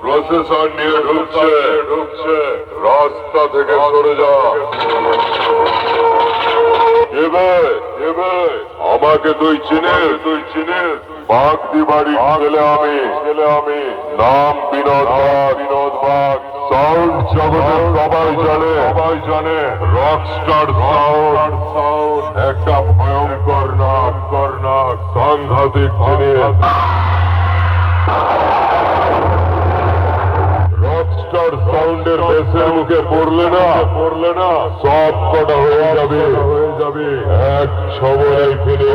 Processor নিয়ে ঢুকছে ঢুকছে রাস্তা থেকে সরে যা আমাকে তুই চিনিস তুই চিনিস বাগদি বাড়ি ছেলে আমি ছেলে আমি নাম বিনোদ বাগ বিনোদ বাগ সাউন্ড জগতের সবাই জানে সবাই জানে রকস্টার সাউন্ড সাউন্ড একটা ভয়ঙ্কর নাম কর নাম সাংঘাতিক জিনিস রকস্টার সাউন্ডের বেসের মুখে পড়লে না পড়লে না সব কটা হয়ে যাবে। হয়ে যাবে এক সময় ফিরে।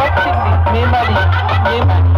పట్టింది. మేమది మేమది